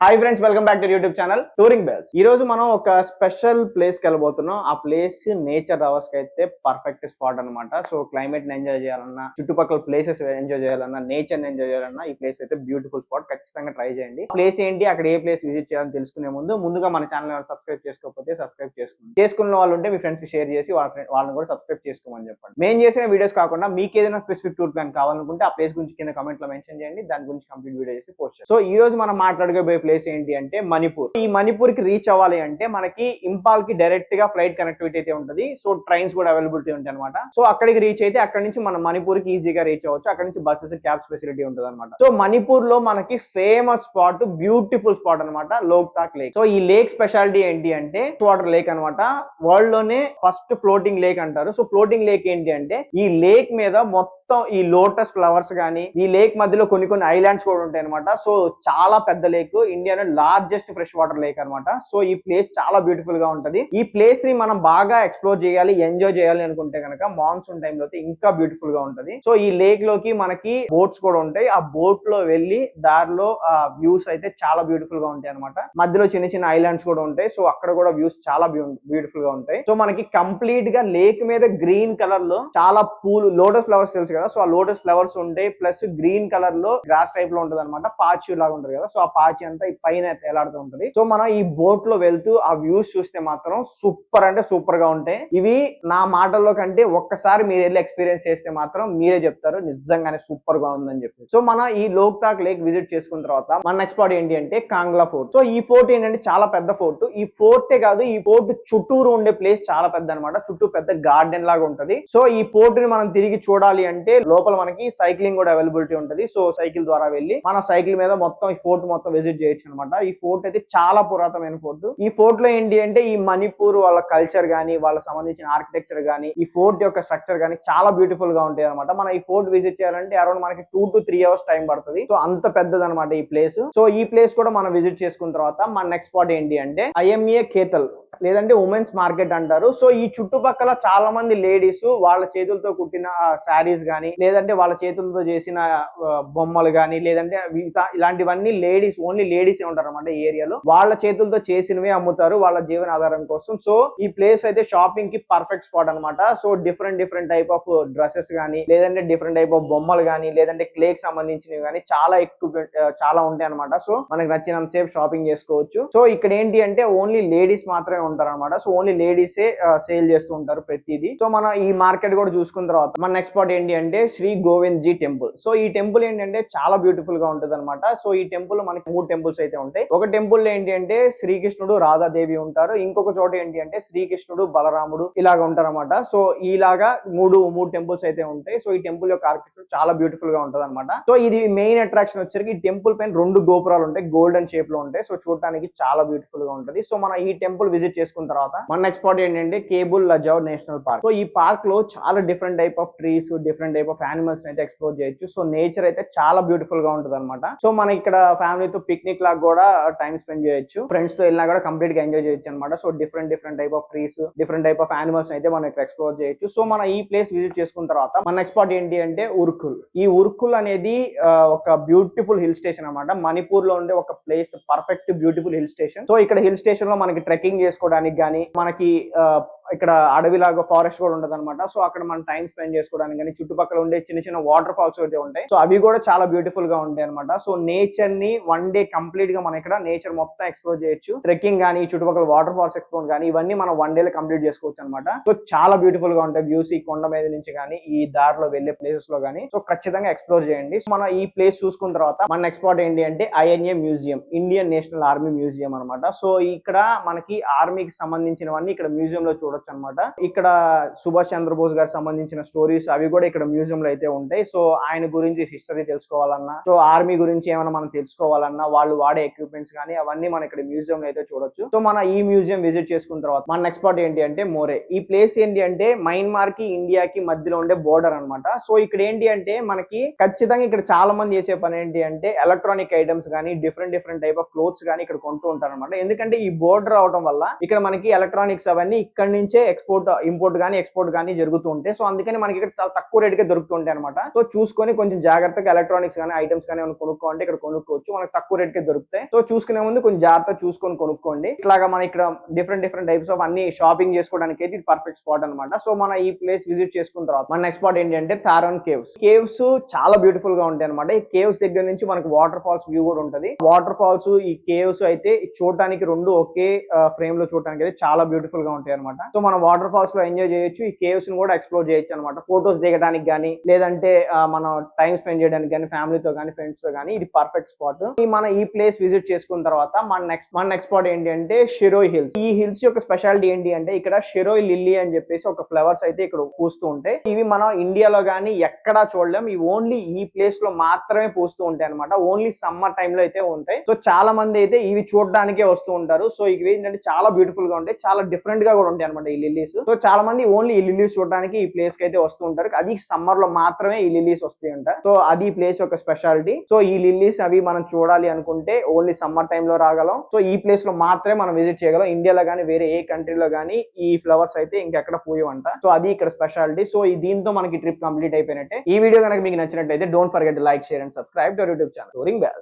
Hi friends welcome back to YouTube channel touring bells ఈ రోజు మనం ఒక స్పెషల్ ప్లేస్కి వెళ్ళబోతున్నాం. ఆ ప్లేస్ నేచర్ లవర్స్కి అయితే పర్ఫెక్ట్ స్పాట్ అనమాట సో క్లైమేట్ని ఎంజాయ్ చేయాలన్నా చుట్టుపక్కల ప్లేసెస్ ఎంజాయ్ చేయాలన్నా నేచర్ని ఎంజాయ్ చేయాలన్నా ఈ ప్లేస్ అయితే బ్యూటిఫుల్ స్పాట్ ఖచ్చితంగా ట్రై చేయండి. ప్లేస్ ఏంటి అక్కడ ఏ ప్లేస్ విజిట్ చేయాలని తెలుసుకునే ముందు ముందుగా మన ఛానల్ సబ్స్క్రైబ్ చేసుకోకపోతే సబ్స్క్రైబ్ చేసుకోండి. చేసుకున్న వాళ్ళు ఉంటే మీ ఫ్రెండ్స్కి షేర్ చేసి వాళ్ళని కూడా సబ్స్క్రైబ్ చేసుకోమని చెప్పండి. మేము చేసిన వీడియోస్ కాకుండా మీకు ఏదైనా స్పెసిఫిక్ టూర్ ప్లాన్ కావాలనుకుంటే ఆ ప్లేస్ గురించి కింద కమెంట్లో మెన్షన్ చేయండి. దాని గురించి కంప్లీట్ వీడియో చేసి పోస్ట్ సో ఈ రోజు మనం మాట్లాడుకోబోయే ప్లేస్ ఏంటి అంటే మణిపూర్. ఈ మణిపూర్కి రీచ్ అవ్వాలి అంటే మనకి ఇంపాల్కి డైరెక్ట్గా ఫ్లైట్ కనెక్టివిటీ అయితే ఉంటుంది. సో ట్రైన్స్ కూడా అవైలబిలిటీ ఉంటాయి అనమాట సో అక్కడికి రీచ్ అయితే అక్కడ నుంచి మనం మణిపూర్కి ఈజీగా రీచ్ అవ్వచ్చు. అక్కడ నుంచి బస్సెస్ క్యాబ్స్ ఫెసిలిటీ ఉంటుంది అనమాట సో మణిపూర్లో మనకి ఫేమస్ స్పాట్ బ్యూటిఫుల్ స్పాట్ అనమాట లోక్తాక్ లేక్ సో ఈ లేక్ స్పెషాలిటీ ఏంటి అంటే వాటర్ లేక్ అనమాట వరల్డ్లోనే ఫస్ట్ ఫ్లోటింగ్ లేక్ అంటారు. సో ఫ్లోటింగ్ లేక్ ఏంటి అంటే ఈ లేక్ మీద మొత్తం ఈ లోటస్ ఫ్లవర్స్ కానీ ఈ లేక్ మధ్యలో కొన్ని కొన్ని ఐలాండ్స్ కూడా ఉంటాయి అనమాట సో చాలా పెద్ద లేక్. ఇండియాలో లార్జెస్ట్ ఫ్రెష్ వాటర్ లేక్ అన్నమాట. సో ఈ ప్లేస్ చాలా బ్యూటిఫుల్గా ఉంటది. ఈ ప్లేస్ని మనం బాగా ఎక్స్ప్లోర్ చేయాలి ఎంజాయ్ చేయాలి అనుకుంటే కనుక మాన్సూన్ టైం లో అయితే ఇంకా బ్యూటిఫుల్గా ఉంటది. సో ఈ లేక్లోకి మనకి బోట్స్ కూడా ఉంటాయి. ఆ బోట్లో వెళ్ళి దారిలో వ్యూస్ అయితే చాలా బ్యూటిఫుల్గా ఉంటాయి అనమాట మధ్యలో చిన్న చిన్న ఐలాండ్స్ కూడా ఉంటాయి. సో అక్కడ కూడా వ్యూస్ చాలా బ్యూటిఫుల్గా ఉంటాయి. సో మనకి కంప్లీట్గా లేక్ మీద గ్రీన్ కలర్లో చాలా పూలు లోటస్ ఫ్లవర్స్ తెలుసు కదా. సో ఆ లోటస్ ఫ్లవర్స్ ఉంటాయి ప్లస్ గ్రీన్ కలర్లో గ్రాస్ టైప్లో ఉంటది అనమాట పాచి లాగా ఉంటది కదా. సో ఆ పాచి అంతా ఈ పైన ఎలాడుతూ ఉంటది. సో మనం ఈ బోట్లో వెళ్తూ ఆ వ్యూస్ చూస్తే మాత్రం సూపర్ అంటే సూపర్గా ఉంటాయి. ఇవి నా మాటల్లో కంటే ఒక్కసారి మీరు వెళ్ళి ఎక్స్పీరియన్స్ చేస్తే మాత్రం మీరే చెప్తారు. నిజంగానే సూపర్గా ఉందని చెప్పి సో మన ఈ లోక్తాక్ లేక్ విజిట్ చేసుకున్న తర్వాత మన నెక్స్ట్ స్పాట్ ఏంటి అంటే కాంగ్లా ఫోర్ట్ సో ఈ ఫోర్ట్ ఏంటంటే చాలా పెద్ద ఫోర్ట్ ఈ ఫోర్టే కాదు ఈ ఫోర్ట్ చుట్టూరు ఉండే ప్లేస్ చాలా పెద్ద అనమాట చుట్టూ పెద్ద గార్డెన్ లాగా ఉంటది. సో ఈ ఫోర్ట్ని మనం తిరిగి చూడాలి అంటే లోపల మనకి సైక్లింగ్ కూడా అవైలబిలిటీ ఉంటుంది. సో సైకిల్ ద్వారా వెళ్ళి మన సైకిల్ మీద మొత్తం ఈ ఫోర్ట్ మొత్తం విజిట్ చేయొచ్చు అనమాట ఈ ఫోర్ట్ అయితే చాలా పురాతనమైన ఫోర్ట్. ఈ ఫోర్ట్లో ఏంటి అంటే ఈ మణిపూర్ వాళ్ళ కల్చర్ గానీ వాళ్ళకి సంబంధించిన ఆర్కిటెక్చర్ గానీ ఈ ఫోర్ట్ యొక్క స్ట్రక్చర్ గానీ చాలా బ్యూటిఫుల్గా ఉంటాయి అనమాట మనం ఈ ఫోర్ట్ విజిట్ చేయాలంటే అరౌండ్ మనకి two to three hours time పడుతుంది. సో అంత పెద్దది అనమాట ఈ ప్లేస్. సో ఈ ప్లేస్ కూడా మనం విజిట్ చేసుకున్న తర్వాత మన నెక్స్ట్ స్పాట్ ఏంటి అంటే ఐఎంఏ కేతల్ లేదంటే ఉమెన్స్ మార్కెట్ అంటారు. సో ఈ చుట్టుపక్కల చాలా మంది లేడీస్ వాళ్ళ చేతులతో కుట్టిన శారీస్ కానీ లేదంటే వాళ్ళ చేతులతో చేసిన బొమ్మలు కానీ లేదంటే ఇలాంటివన్నీ లేడీస్ ఓన్లీ లేడీస్ ఉంటారు అనమాట ఈ ఏరియాలో. వాళ్ళ చేతులతో చేసినవి అమ్ముతారు వాళ్ళ జీవన ఆధారం కోసం. సో ఈ ప్లేస్ అయితే షాపింగ్కి పర్ఫెక్ట్ స్పాట్ అనమాట so different different type of dresses కానీ లేదంటే డిఫరెంట్ టైప్ ఆఫ్ బొమ్మలు కానీ లేదంటే క్లేక్ సంబంధించినవి కానీ చాలా ఎక్కువ చాలా ఉంటాయి అనమాట సో మనకు నచ్చినంత సేపు షాపింగ్ చేసుకోవచ్చు. సో ఇక్కడ ఏంటి అంటే ఓన్లీ లేడీస్ మాత్రమే ఉంటారు అనమాట సో ఓన్లీ లేడీసే సేల్ చేస్తూ ఉంటారు ప్రతిదీ. సో మన ఈ మార్కెట్ కూడా చూసుకున్న తర్వాత మన నెక్స్ట్ స్పాట్ ఏంటి ఏంటంటే శ్రీ గోవింద్ జీ టెంపుల్. సో ఈ టెంపుల్ ఏంటంటే చాలా బ్యూటిఫుల్గా ఉంటుంది అనమాట సో ఈ టెంపుల్ మనకి మూడు టెంపుల్స్ అయితే ఉంటాయి. ఒక టెంపుల్ ఏంటి అంటే శ్రీకృష్ణుడు రాధాదేవి ఉంటారు. ఇంకొక చోట ఏంటి అంటే శ్రీకృష్ణుడు బలరాముడు ఇలాగ ఉంటారనమాట సో ఇలాగా మూడు మూడు టెంపుల్స్ అయితే ఉంటాయి. సో ఈ టెంపుల్ యొక్క ఆర్కిటెక్చర్ చాలా బ్యూటిఫుల్గా ఉంటుంది అనమాట సో ఇది మెయిన్ అట్రాక్షన్ వచ్చరికి ఈ టెంపుల్ పైన రెండు గోపురాలు ఉంటాయి. గోల్డెన్ షేప్లో ఉంటాయి. సో చూడటానికి చాలా బ్యూటిఫుల్గా ఉంటది. సో మనం ఈ టెంపుల్ విజిట్ చేసుకున్న తర్వాత మన నెక్స్ట్ స్పాట్ ఏంటంటే Keibul Lamjao national park. So ఈ పార్క్లో చాలా different type of trees different type of animals అయితే ఎక్స్ప్లోర్ చేయొచ్చు. సో నేచర్ అయితే చాలా బ్యూటిఫుల్గా ఉంటుంది అనమాట సో మన ఇక్కడ ఫ్యామిలీతో పిక్నిక్ లాగా కూడా టైం స్పెండ్ చేయొచ్చు. ఫ్రెండ్స్తో వెళ్ళినా కూడా కంప్లీట్గా ఎంజాయ్ చేయొచ్చు అనమాట so different different type of trees different type of animals అయితే మనం ఇక్కడ ఎక్స్ప్లోర్ చేయొచ్చు. సో మన ఈ ప్లేస్ విజిట్ చేసుకున్న తర్వాత మన నెక్స్ట్ పార్ట్ ఏంటి అంటే ఉర్కుల్. ఈ ఉర్కుల్ అనేది ఒక బ్యూటిఫుల్ హిల్ స్టేషన్ అనమాట మణిపూర్లో ఉండే ఒక place perfect beautiful hill station so ఇక్కడ హిల్ స్టేషన్లో మనకి ట్రెక్కింగ్ చేసుకోవడానికి కానీ మనకి ఇక్కడ అడవిలాగా ఫారెస్ట్ కూడా ఉండదు అనమాట సో అక్కడ మనం టైం స్పెండ్ చేసుకోవడానికి కానీ చుట్టుపక్కల ఉండే చిన్న చిన్న వాటర్ ఫాల్స్ అయితే ఉంటాయి. సో అవి కూడా చాలా బ్యూటిఫుల్గా ఉంటాయి అనమాట సో నేచర్ని వన్ డే కంప్లీట్గా మనం ఇక్కడ నేచర్ మొత్తం ఎక్స్ప్లోర్ చేయొచ్చు. ట్రెక్కింగ్ కానీ చుట్టుపక్కల వాటర్ ఫాల్స్ ఎక్స్ప్లోర్ కానీ ఇవన్నీ మనం వన్ డే లో కంప్లీట్ చేసుకోవచ్చు అనమాట సో చాలా బ్యూటిఫుల్గా ఉంటాయి. వ్యూస్ ఈ కొండ మీద నుంచి కానీ ఈ దారిలో వెళ్ళే ప్లేసెస్లో కానీ సో ఖచ్చితంగా ఎక్స్ప్లోర్ చేయండి. సో మనం ఈ ప్లేస్ చూసుకున్న తర్వాత మన ఎక్స్పోర్ట్ ఏంటి అంటే INA museum Indian national army museum అనమాట సో ఇక్కడ మనకి ఆర్మీకి సంబంధించినవన్నీ ఇక్కడ మ్యూజియం లో చూడొచ్చు అనమాట ఇక్కడ సుభాష్ చంద్రబోస్ గారికి సంబంధించిన స్టోరీస్ అవి కూడా ఇక్కడ మ్యూజియం లో అయితే ఉంటాయి. సో ఆయన గురించి హిస్టరీ తెలుసుకోవాలన్నా సో ఆర్మీ గురించి ఏమైనా మనం తెలుసుకోవాలన్నా వాళ్ళు వాడే ఎక్విప్మెంట్స్ కానీ అవన్నీ మనం ఇక్కడ మ్యూజియం లో అయితే చూడొచ్చు. సో మన ఈ మ్యూజియం విజిట్ చేసుకున్న తర్వాత మన నెక్స్ట్ పార్ట్ ఏంటి అంటే మోరే. ఈ ప్లేస్ ఏంటి అంటే మయన్మార్కి ఇండియాకి మధ్యలో ఉండే బోర్డర్ అన్నమాట. సో ఇక్కడ ఏంటి అంటే మనకి ఖచ్చితంగా ఇక్కడ చాలా మంది చేసే పని ఏంటి అంటే ఎలక్ట్రానిక్ ఐటమ్స్ కానీ different different type of clothes కానీ ఇక్కడ కొంటూ ఉంటారు అనమాట ఎందుకంటే ఈ బోర్డర్ అవడం వల్ల ఇక్కడ మనకి ఎలక్ట్రానిక్స్ అవన్నీ ఇక్కడ నుంచి నుంచే ఎక్స్పోర్ట్ ఇంపోర్ట్ కానీ ఎక్స్పోర్ట్ కానీ జరుగుతూ ఉంటాయి సో అందుకని మనకి ఇక్కడ చాలా తక్కువ రేట్ కే దొరుకుతుంటాయి అనమాట సో చూసుకొని కొంచెం జాగ్రత్తగా ఎలక్ట్రానిక్స్ కానీ ఐటమ్స్ కానీ ఏమైనా కొనుక్కోవాలంటే ఇక్కడ కొనుక్కోవచ్చు. మనకు తక్కువ రేట్ కే దొరుకుతాయి. సో చూసుకునే ముందు కొంచెం జాగ్రత్త చూసుకొని కొనుక్కోండి. ఇట్లాగా మన ఇక్కడ డిఫరెంట్ డిఫరెంట్ టైప్స్ ఆఫ్ అన్ని షాపింగ్ చేసుకోవడానికి అయితే ఇది పర్ఫెక్ట్ స్పాట్ అనమాట సో మన ఈ ప్లేస్ విజిట్ చేసుకున్న తర్వాత మన నెక్స్ట్ స్పాట్ ఏంటంటే థారాన్ కేవ్స్ కేవ్స్ చాలా బ్యూటిఫుల్గా ఉంటాయి అనమాట ఈ కేవ్స్ దగ్గర నుంచి మనకి వాటర్ ఫాల్స్ వ్యూ కూడా ఉంటది. వాటర్ ఫాల్స్ ఈ కేవ్స్ అయితే చూడటానికి రెండు ఒకే ఫ్రేమ్లో చూడటానికి అయితే చాలా బ్యూటిఫుల్గా ఉంటాయి అనమాట సో మనం వాటర్ ఫాల్స్లో ఎంజాయ్ చేయొచ్చు. ఈ కేవ్స్ని కూడా ఎక్స్ప్లోర్ చేయొచ్చు అనమాట ఫోటోస్ దిగడానికి కానీ లేదంటే మనం టైం స్పెండ్ చేయడానికి కానీ ఫ్యామిలీతో కానీ ఫ్రెండ్స్తో కానీ ఇది పర్ఫెక్ట్ స్పాట్. ఈ మన ఈ ప్లేస్ విజిట్ చేసుకున్న తర్వాత మన నెక్స్ట్ మన నెక్స్ట్ స్పాట్ ఏంటి అంటే షిరోయ్ హిల్స్. ఈ హిల్స్ యొక్క స్పెషాలిటీ ఏంటి అంటే ఇక్కడ షిరోయ్ లిల్లీ అని చెప్పేసి ఒక ఫ్లవర్స్ అయితే ఇక్కడ పూస్తూ ఉంటాయి. ఇవి మనం ఇండియాలో కానీ ఎక్కడా చూడలేం. ఇవి ఓన్లీ ఈ ప్లేస్లో మాత్రమే పూస్తూ ఉంటాయి అనమాట ఓన్లీ సమ్మర్ టైమ్లో అయితే ఉంటాయి. సో చాలా మంది అయితే ఇవి చూడడానికే వస్తూ ఉంటారు. సో ఇవి ఏంటంటే చాలా బ్యూటిఫుల్గా ఉంటాయి. చాలా డిఫరెంట్గా కూడా ఉంటాయి అనమాట ఈ లిల్లీస్ సో చాలా మంది ఓన్లీ ఈ లిల్లీస్ చూడడానికి ఈ ప్లేస్కి అయితే వస్తూ ఉంటారు. అది సమ్మర్లో మాత్రమే ఈ లిల్లీస్ వస్తూ అంట సో అది ప్లేస్ యొక్క స్పెషాలిటీ సో ఈ లిల్లీస్ అవి మనం చూడాలి అనుకుంటే ఓన్లీ సమ్మర్ టైమ్లో రాగలం. సో ఈ ప్లేస్లో మాత్రమే మనం విజిట్ చేయగలం. ఇండియాలో కానీ వేరే ఏ కంట్రీలో కానీ ఈ ఫ్లవర్స్ అయితే ఇంకెక్కడ పూయవంట. సో అది ఇక్కడ స్పెషాలిటీ సో ఈ దీంతో మనకి ట్రిప్ కంప్లీట్ అయిపోయినట్టే. ఈ వీడియో కనుక మీకు నచ్చినట్లయితే don't forget like share and subscribe to YouTube channel ring bell